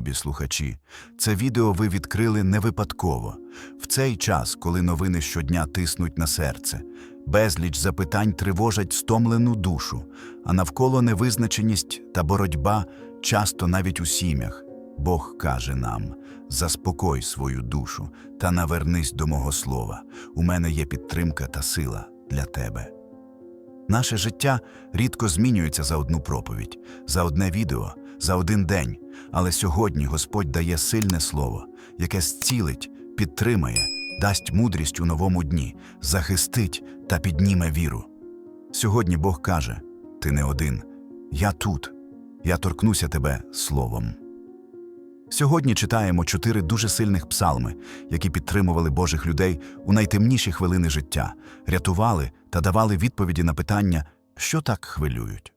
любі слухачі, це відео ви відкрили не випадково. В цей час, коли новини щодня тиснуть на серце, безліч запитань тривожать стомлену душу, а навколо невизначеність та боротьба часто навіть у сім'ях. Бог каже нам: заспокой свою душу та навернись до мого слова. У мене є підтримка та сила для тебе. Наше життя рідко змінюється за одну проповідь, за одне відео, за один день. Але сьогодні Господь дає сильне слово, яке зцілить, підтримає, дасть мудрість у новому дні, захистить та підніме віру. Сьогодні Бог каже: Ти не один, я тут, я торкнуся тебе словом. Сьогодні читаємо чотири дуже сильних псалми, які підтримували Божих людей у найтемніші хвилини життя, рятували та давали відповіді на питання, що так хвилюють.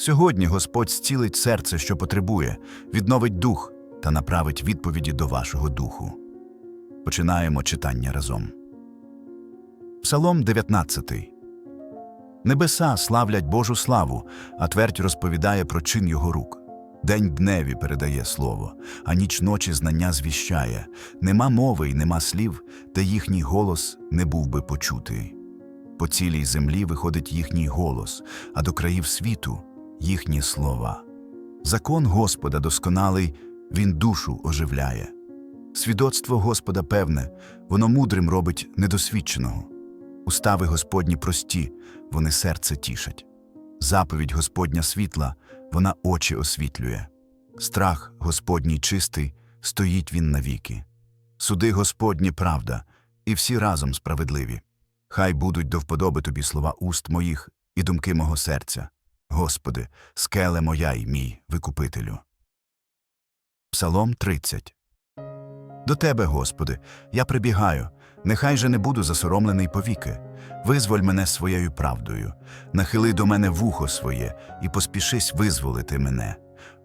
Сьогодні Господь зцілить серце, що потребує, відновить дух та направить відповіді до вашого духу. Починаємо читання разом. Псалом 19. Небеса славлять Божу славу, а твердь розповідає про чин його рук. День дневі передає слово, а ніч ночі знання звіщає. Нема мови й нема слів, де їхній голос не був би почутий. По цілій землі виходить їхній голос, а до країв світу їхні слова. Закон Господа досконалий, він душу оживляє. Свідоцтво Господа певне, воно мудрим робить недосвідченого. Устави Господні прості, вони серце тішать. Заповідь Господня світла, вона очі освітлює. Страх Господній чистий, стоїть він навіки. Суди Господні правда, і всі разом справедливі. Хай будуть до вподоби тобі слова уст моїх і думки мого серця. Господи, скеле моя й мій викупителю. Псалом 30 До Тебе, Господи, я прибігаю, нехай же не буду засоромлений повіки. Визволь мене своєю правдою, нахили до мене вухо своє і поспішись визволити мене.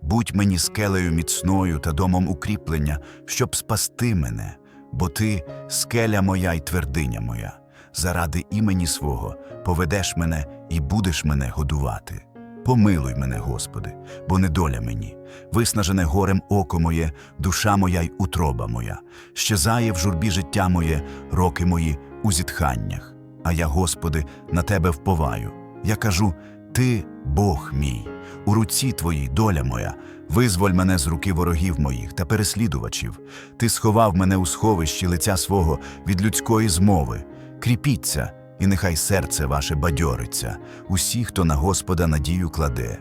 Будь мені скелею міцною та домом укріплення, щоб спасти мене, бо ти скеля моя й твердиня моя. Заради імені свого поведеш мене і будеш мене годувати. Помилуй мене, Господи, бо недоля мені, виснажене горем око моє, душа моя й утроба моя, щезає в журбі життя моє, роки мої у зітханнях. А я, Господи, на Тебе вповаю. Я кажу: Ти Бог мій, у руці Твоїй доля моя, визволь мене з руки ворогів моїх та переслідувачів. Ти сховав мене у сховищі лиця свого від людської змови. Кріпіться, і нехай серце ваше бадьориться, усі, хто на Господа надію кладе.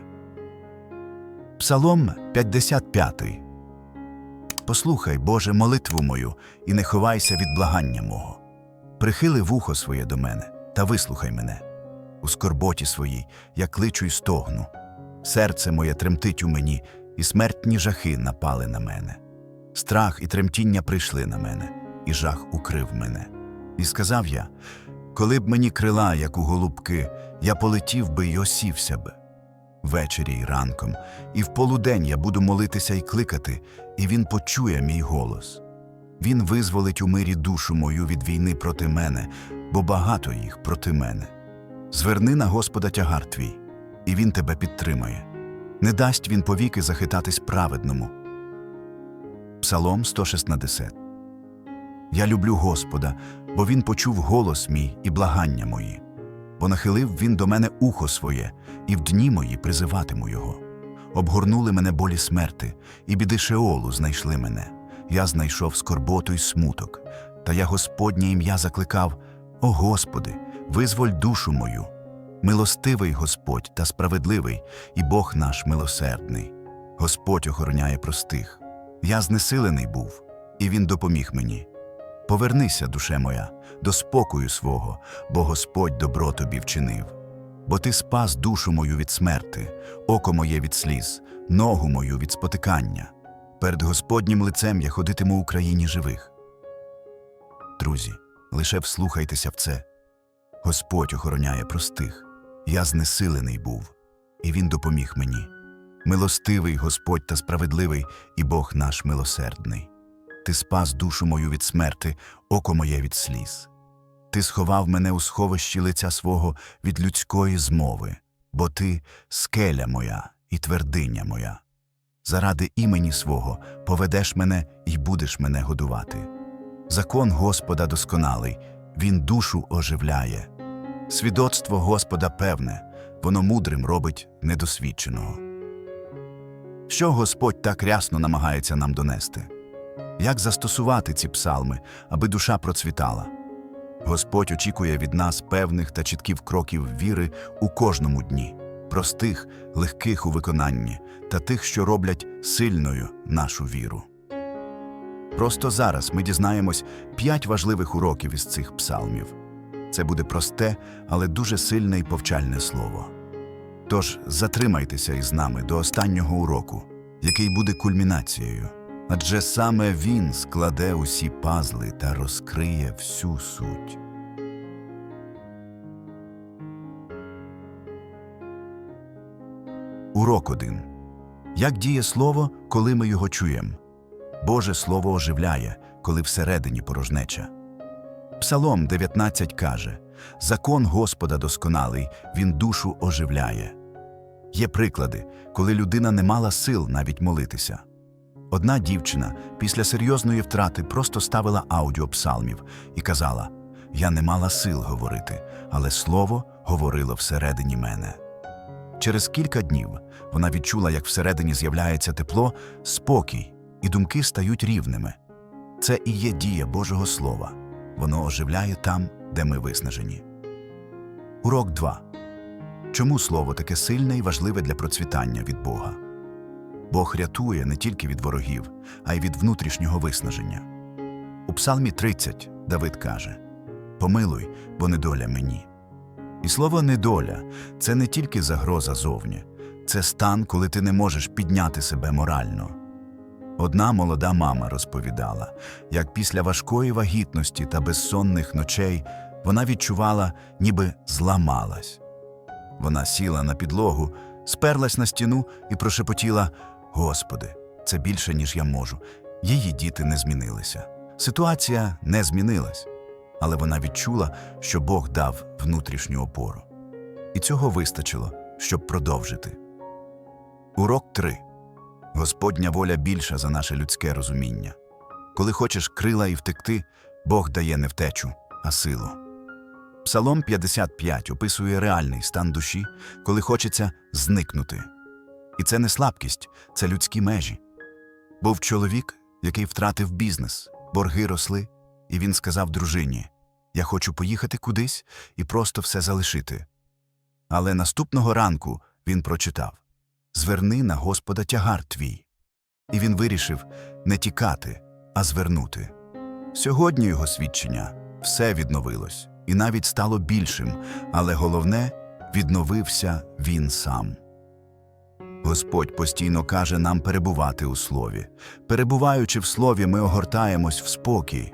Псалом 55 Послухай, Боже, молитву мою, і не ховайся від благання мого. Прихили вухо своє до мене та вислухай мене. У скорботі своїй я кличу й стогну. Серце моє тремтить у мені, і смертні жахи напали на мене. Страх і тремтіння прийшли на мене, і жах укрив мене. І сказав я: коли б мені крила, як у голубки, я полетів би й осівся б. Ввечері й ранком, і в полудень я буду молитися й кликати, і він почує мій голос. Він визволить у мирі душу мою від війни проти мене, бо багато їх проти мене. Зверни на Господа тягар твій, і він тебе підтримає. Не дасть він повіки захитатись праведному. Псалом 160 Я люблю Господа, бо він почув голос мій і благання мої. Бо нахилив він до мене ухо своє, і в дні мої призиватиму його. Обгорнули мене болі смерти, і біди Шеолу знайшли мене я знайшов скорботу й смуток, та я Господнє ім'я закликав: О Господи, визволь душу мою. Милостивий Господь та справедливий, і Бог наш милосердний. Господь охороняє простих. Я знесилений був, і Він допоміг мені. Повернися, душе моя, до спокою свого, бо Господь добро тобі вчинив. Бо ти спас душу мою від смерти, око моє від сліз, ногу мою від спотикання. Перед Господнім лицем я ходитиму у країні живих. Друзі, лише вслухайтеся в це. Господь охороняє простих. Я знесилений був, і Він допоміг мені. Милостивий Господь та справедливий, і Бог наш милосердний. Ти спас душу мою від смерти, око моє від сліз. Ти сховав мене у сховищі лиця свого від людської змови, бо ти скеля моя і твердиня моя. заради імені свого поведеш мене і будеш мене годувати. Закон Господа досконалий, він душу оживляє. Свідоцтво Господа певне, воно мудрим робить недосвідченого. Що Господь так рясно намагається нам донести? Як застосувати ці псалми, аби душа процвітала? Господь очікує від нас певних та чітких кроків віри у кожному дні, простих, легких у виконанні та тих, що роблять сильною нашу віру. Просто зараз ми дізнаємось п'ять важливих уроків із цих псалмів. Це буде просте, але дуже сильне і повчальне слово. Тож затримайтеся із нами до останнього уроку, який буде кульмінацією. Адже саме він складе усі пазли та розкриє всю суть. Урок 1. Як діє слово, коли ми його чуємо? Боже слово оживляє, коли всередині порожнеча. Псалом 19 каже: Закон Господа досконалий, він душу оживляє. Є приклади, коли людина не мала сил навіть молитися. Одна дівчина після серйозної втрати просто ставила аудіо псалмів і казала: Я не мала сил говорити, але слово говорило всередині мене. Через кілька днів вона відчула, як всередині з'являється тепло, спокій, і думки стають рівними. Це і є дія Божого Слова. Воно оживляє там, де ми виснажені. Урок 2. Чому слово таке сильне і важливе для процвітання від Бога? Бог рятує не тільки від ворогів, а й від внутрішнього виснаження. У Псалмі 30 Давид каже: Помилуй, бо недоля мені. І слово недоля це не тільки загроза зовні, це стан, коли ти не можеш підняти себе морально. Одна молода мама розповідала, як після важкої вагітності та безсонних ночей вона відчувала, ніби зламалась. Вона сіла на підлогу, сперлась на стіну і прошепотіла: Господи, це більше, ніж я можу. Її діти не змінилися. Ситуація не змінилась, але вона відчула, що Бог дав внутрішню опору. І цього вистачило, щоб продовжити. Урок 3. Господня воля більша за наше людське розуміння. Коли хочеш крила і втекти, Бог дає не втечу, а силу. Псалом 55 описує реальний стан душі, коли хочеться зникнути. І це не слабкість, це людські межі. Був чоловік, який втратив бізнес, борги росли, і він сказав дружині: Я хочу поїхати кудись і просто все залишити. Але наступного ранку він прочитав Зверни на Господа тягар твій. І він вирішив не тікати, а звернути. Сьогодні його свідчення все відновилось і навіть стало більшим, але головне відновився він сам. Господь постійно каже нам перебувати у слові. Перебуваючи в слові, ми огортаємось в спокій.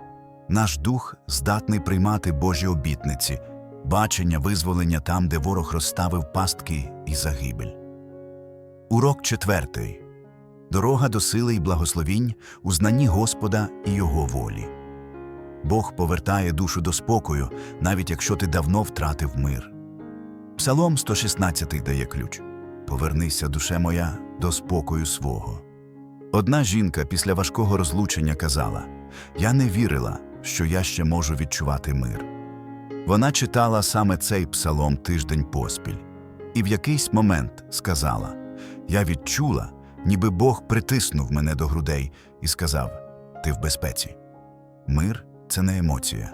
Наш дух здатний приймати Божі обітниці, бачення, визволення там, де ворог розставив пастки і загибель. Урок четвертий. Дорога до сили і благословінь у знанні Господа і Його волі. Бог повертає душу до спокою, навіть якщо ти давно втратив мир. Псалом 116 дає ключ Повернися, душе моя, до спокою свого. Одна жінка після важкого розлучення казала Я не вірила, що я ще можу відчувати мир. Вона читала саме цей псалом тиждень поспіль, і в якийсь момент сказала Я відчула, ніби Бог притиснув мене до грудей і сказав: Ти в безпеці. Мир це не емоція,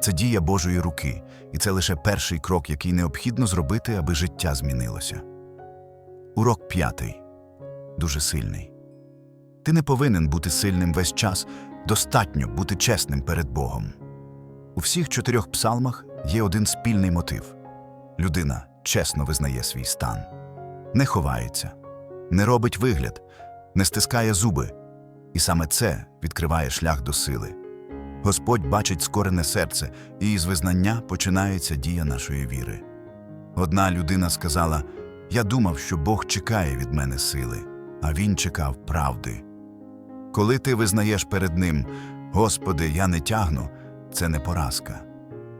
це дія Божої руки, і це лише перший крок, який необхідно зробити, аби життя змінилося. Урок п'ятий дуже сильний. Ти не повинен бути сильним весь час, достатньо бути чесним перед Богом. У всіх чотирьох псалмах є один спільний мотив людина чесно визнає свій стан, не ховається, не робить вигляд, не стискає зуби, і саме це відкриває шлях до сили. Господь бачить скорене серце, і із визнання починається дія нашої віри. Одна людина сказала: Я думав, що Бог чекає від мене сили, а Він чекав правди. Коли ти визнаєш перед Ним, Господи, я не тягну, це не поразка.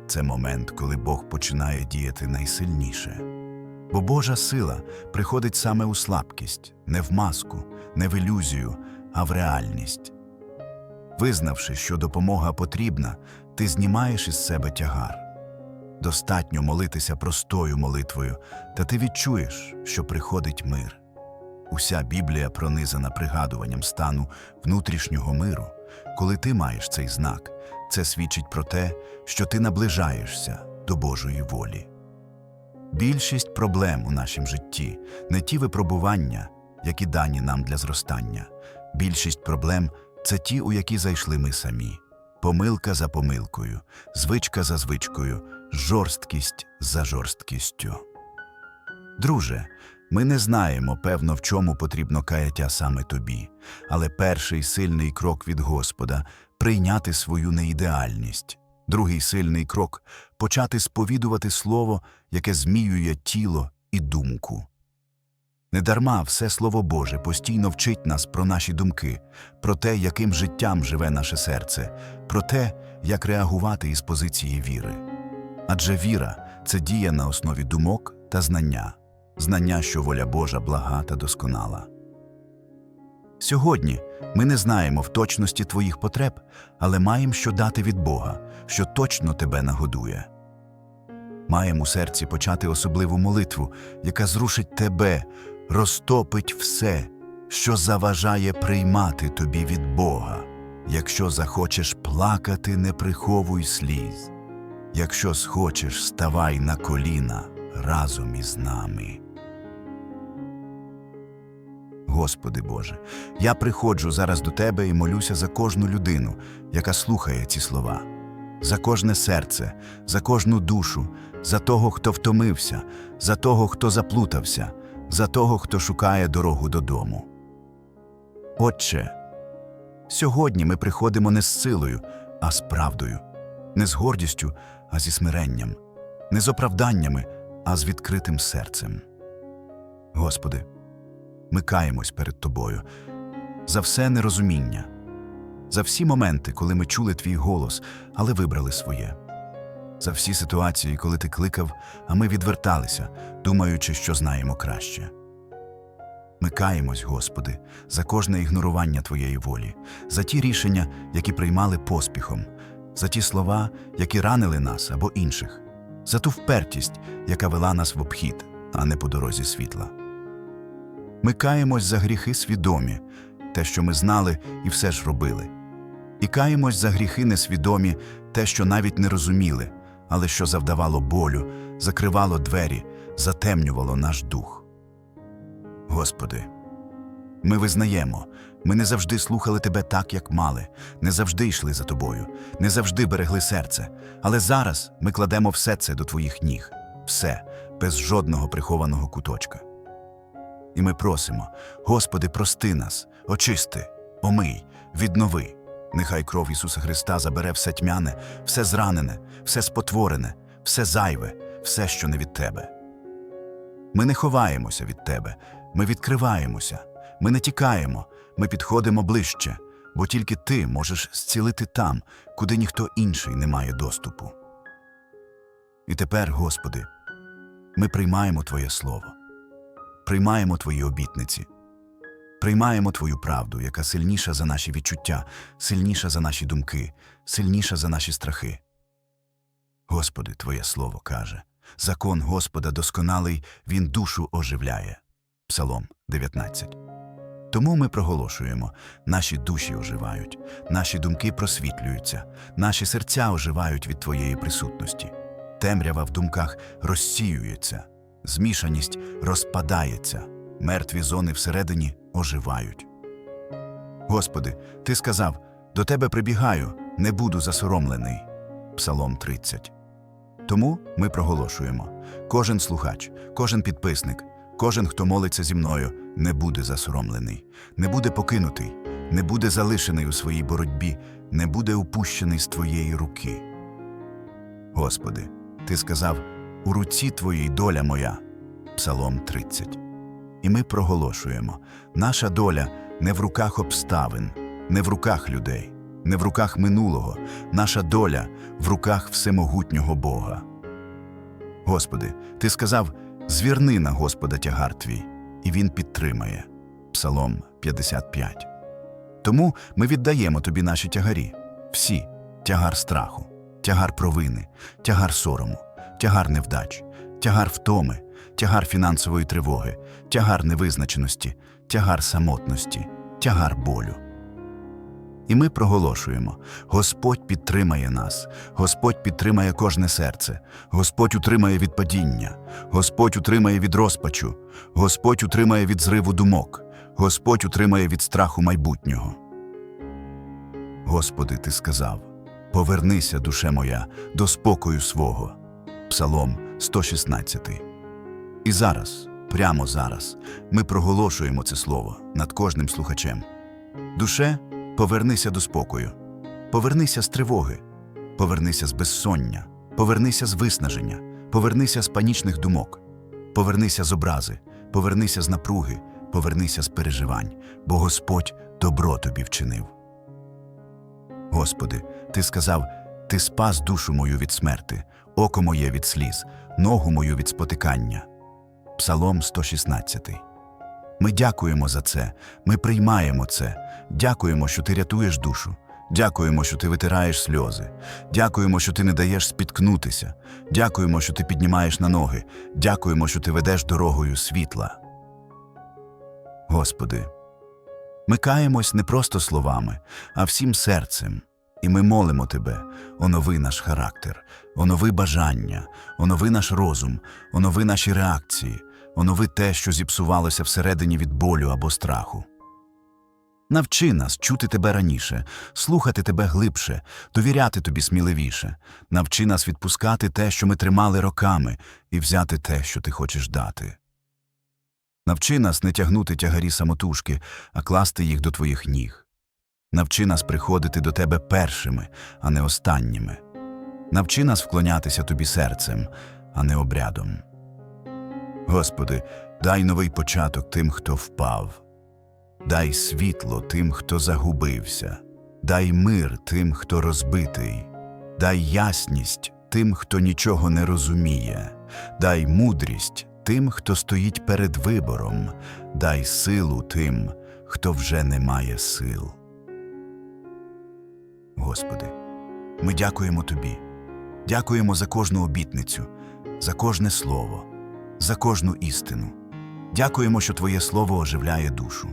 Це момент, коли Бог починає діяти найсильніше. Бо Божа сила приходить саме у слабкість, не в маску, не в ілюзію, а в реальність. Визнавши, що допомога потрібна, ти знімаєш із себе тягар. Достатньо молитися простою молитвою, та ти відчуєш, що приходить мир. Уся Біблія пронизана пригадуванням стану внутрішнього миру. Коли ти маєш цей знак, це свідчить про те, що ти наближаєшся до Божої волі. Більшість проблем у нашім житті не ті випробування, які дані нам для зростання. Більшість проблем це ті, у які зайшли ми самі. Помилка за помилкою, звичка за звичкою, жорсткість за жорсткістю. Друже, ми не знаємо, певно, в чому потрібно каяття саме тобі, але перший сильний крок від Господа прийняти свою неідеальність. Другий сильний крок почати сповідувати слово, яке зміює тіло і думку. Недарма все Слово Боже постійно вчить нас про наші думки, про те, яким життям живе наше серце, про те, як реагувати із позиції віри. Адже віра це дія на основі думок та знання, знання, що воля Божа блага та досконала. Сьогодні ми не знаємо в точності твоїх потреб, але маємо що дати від Бога, що точно тебе нагодує. Маємо у серці почати особливу молитву, яка зрушить тебе, розтопить все, що заважає приймати тобі від Бога. Якщо захочеш плакати, не приховуй сліз. Якщо схочеш, ставай на коліна разом із нами. Господи Боже, я приходжу зараз до Тебе і молюся за кожну людину, яка слухає ці слова, за кожне серце, за кожну душу, за того, хто втомився, за того, хто заплутався, за того, хто шукає дорогу додому. Отче, сьогодні ми приходимо не з силою, а з правдою, не з гордістю, а зі смиренням, не з оправданнями, а з відкритим серцем. Господи, ми каємось перед Тобою за все нерозуміння, за всі моменти, коли ми чули Твій голос, але вибрали своє, за всі ситуації, коли Ти кликав, а ми відверталися, думаючи, що знаємо краще. Ми каємось, Господи, за кожне ігнорування Твоєї волі, за ті рішення, які приймали поспіхом, за ті слова, які ранили нас або інших, за ту впертість, яка вела нас в обхід, а не по дорозі світла. Ми каємось за гріхи свідомі, те, що ми знали і все ж робили. І каємось за гріхи несвідомі, те, що навіть не розуміли, але що завдавало болю, закривало двері, затемнювало наш дух. Господи, ми визнаємо, ми не завжди слухали Тебе так, як мали, не завжди йшли за Тобою, не завжди берегли серце, але зараз ми кладемо все це до Твоїх ніг, все, без жодного прихованого куточка. І ми просимо, Господи, прости нас, очисти, омий, віднови. Нехай кров Ісуса Христа забере все тьмяне, все зранене, все спотворене, все зайве, все, що не від Тебе. Ми не ховаємося від Тебе, ми відкриваємося, ми не тікаємо, ми підходимо ближче, бо тільки Ти можеш зцілити там, куди ніхто інший не має доступу. І тепер, Господи, ми приймаємо Твоє Слово приймаємо Твої обітниці, приймаємо Твою правду, яка сильніша за наші відчуття, сильніша за наші думки, сильніша за наші страхи. Господи, Твоє Слово каже закон Господа досконалий, Він душу оживляє. Псалом 19. Тому ми проголошуємо наші душі оживають, наші думки просвітлюються, наші серця оживають від Твоєї присутності. Темрява в думках розсіюється, змішаність розпадається, мертві зони всередині оживають. Господи, Ти сказав до Тебе прибігаю, не буду засоромлений. Псалом 30. Тому ми проголошуємо кожен слухач, кожен підписник, кожен, хто молиться зі мною, не буде засоромлений, не буде покинутий, не буде залишений у своїй боротьбі, не буде упущений з Твоєї руки. Господи, Ти сказав у руці Твоїй доля моя. Псалом 30. І ми проголошуємо наша доля не в руках обставин, не в руках людей, не в руках минулого, наша доля в руках всемогутнього Бога. Господи, Ти сказав: Звірни на Господа тягар твій, і Він підтримає. Псалом 55. Тому ми віддаємо тобі наші тягарі. Всі тягар страху, тягар провини, тягар сорому, тягар невдач, тягар втоми, тягар фінансової тривоги, тягар невизначеності, тягар самотності, тягар болю. І ми проголошуємо: Господь підтримає нас, Господь підтримає кожне серце, Господь утримає від падіння, Господь утримає від розпачу, Господь утримає від зриву думок, Господь утримає від страху майбутнього. Господи, Ти сказав: Повернися, душе моя, до спокою свого. Псалом 116. І зараз, прямо зараз, ми проголошуємо це слово над кожним слухачем. Душе, повернися до спокою, повернися з тривоги, повернися з безсоння, повернися з виснаження, повернися з панічних думок, повернися з образи, повернися з напруги, повернися з переживань, бо Господь добро тобі вчинив. Господи, Ти сказав, Ти спас душу мою від смерти, око моє від сліз, ногу мою від спотикання. Псалом 116. Ми дякуємо за це, ми приймаємо це. Дякуємо, що ти рятуєш душу. Дякуємо, що ти витираєш сльози. Дякуємо, що ти не даєш спіткнутися. Дякуємо, що ти піднімаєш на ноги. Дякуємо, що ти ведеш дорогою світла. Господи, ми каємось не просто словами, а всім серцем. І ми молимо Тебе, онови наш характер, онови бажання, онови наш розум, онови наші реакції, онови те, що зіпсувалося всередині від болю або страху. Навчи нас чути тебе раніше, слухати тебе глибше, довіряти тобі сміливіше. Навчи нас відпускати те, що ми тримали роками, і взяти те, що ти хочеш дати. Навчи нас не тягнути тягарі самотужки, а класти їх до твоїх ніг. Навчи нас приходити до тебе першими, а не останніми. Навчи нас вклонятися тобі серцем, а не обрядом. Господи, дай новий початок тим, хто впав. Дай світло тим, хто загубився, дай мир тим, хто розбитий, дай ясність тим, хто нічого не розуміє, дай мудрість тим, хто стоїть перед вибором, дай силу тим, хто вже не має сил. Господи, ми дякуємо Тобі, дякуємо за кожну обітницю, за кожне слово, за кожну істину. Дякуємо, що Твоє Слово оживляє душу.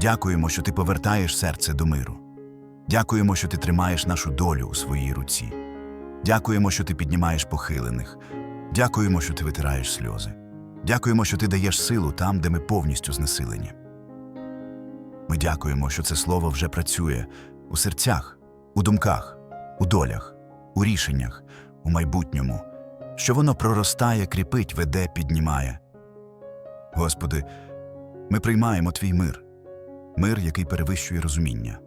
Дякуємо, що ти повертаєш серце до миру. Дякуємо, що ти тримаєш нашу долю у своїй руці. Дякуємо, що ти піднімаєш похилених. Дякуємо, що ти витираєш сльози. Дякуємо, що ти даєш силу там, де ми повністю знесилені. Ми дякуємо, що це слово вже працює у серцях, у думках, у долях, у рішеннях, у майбутньому, що воно проростає, кріпить, веде, піднімає. Господи, ми приймаємо твій мир. Мир, який перевищує розуміння,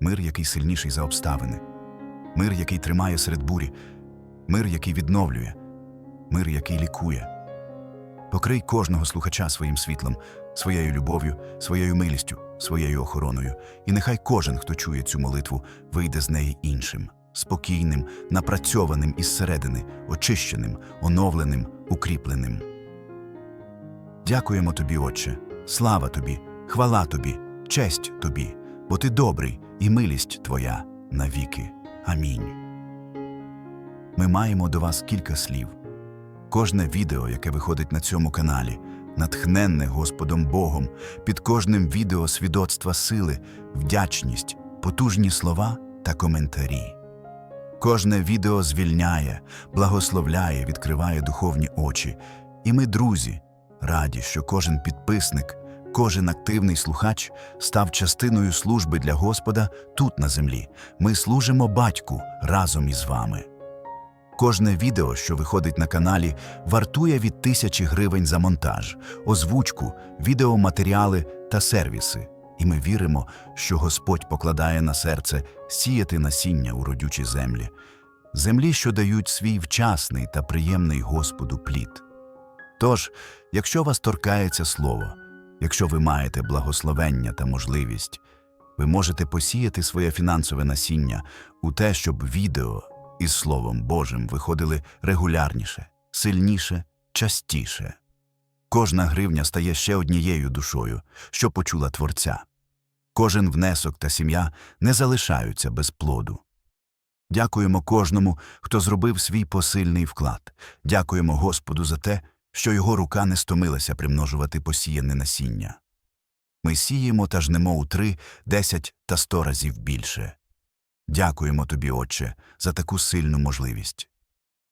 мир, який сильніший за обставини, мир, який тримає серед бурі, мир, який відновлює, мир, який лікує. Покрий кожного слухача своїм світлом, своєю любов'ю, своєю милістю, своєю охороною, і нехай кожен, хто чує цю молитву, вийде з неї іншим, спокійним, напрацьованим із середини, очищеним, оновленим, укріпленим. Дякуємо тобі, Отче, слава тобі, хвала тобі, честь тобі, бо ти добрий і милість твоя навіки. Амінь. Ми маємо до вас кілька слів. Кожне відео, яке виходить на цьому каналі, натхненне Господом Богом, під кожним відео свідоцтва сили, вдячність, потужні слова та коментарі. Кожне відео звільняє, благословляє, відкриває духовні очі. І ми, друзі, раді, що кожен підписник, кожен активний слухач став частиною служби для Господа тут на землі. Ми служимо батьку разом із вами. Кожне відео, що виходить на каналі, вартує від тисячі гривень за монтаж, озвучку, відеоматеріали та сервіси. І ми віримо, що Господь покладає на серце сіяти насіння у родючі землі, землі, що дають свій вчасний та приємний Господу плід. Тож, якщо вас торкається слово, якщо ви маєте благословення та можливість, ви можете посіяти своє фінансове насіння у те, щоб відео із Словом Божим виходили регулярніше, сильніше, частіше. Кожна гривня стає ще однією душою, що почула Творця. Кожен внесок та сім'я не залишаються без плоду. Дякуємо кожному, хто зробив свій посильний вклад. Дякуємо Господу за те, що його рука не стомилася примножувати посіяне насіння. Ми сіємо та жнемо у три, десять та сто разів більше. Дякуємо тобі, Отче, за таку сильну можливість.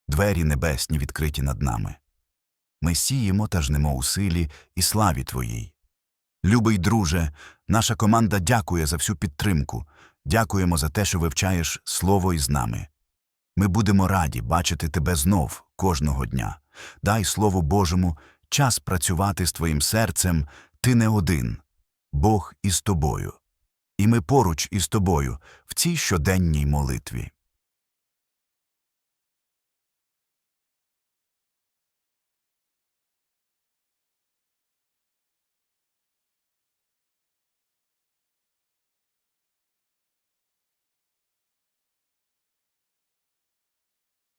Двері небесні відкриті над нами. Ми сіємо та жнемо у силі і славі Твоїй. Любий друже, наша команда дякує за всю підтримку. Дякуємо за те, що вивчаєш слово із нами. Ми будемо раді бачити тебе знов кожного дня. Дай Слову Божому час працювати з твоїм серцем, ти не один. Бог із тобою. І ми поруч із тобою в цій щоденній молитві.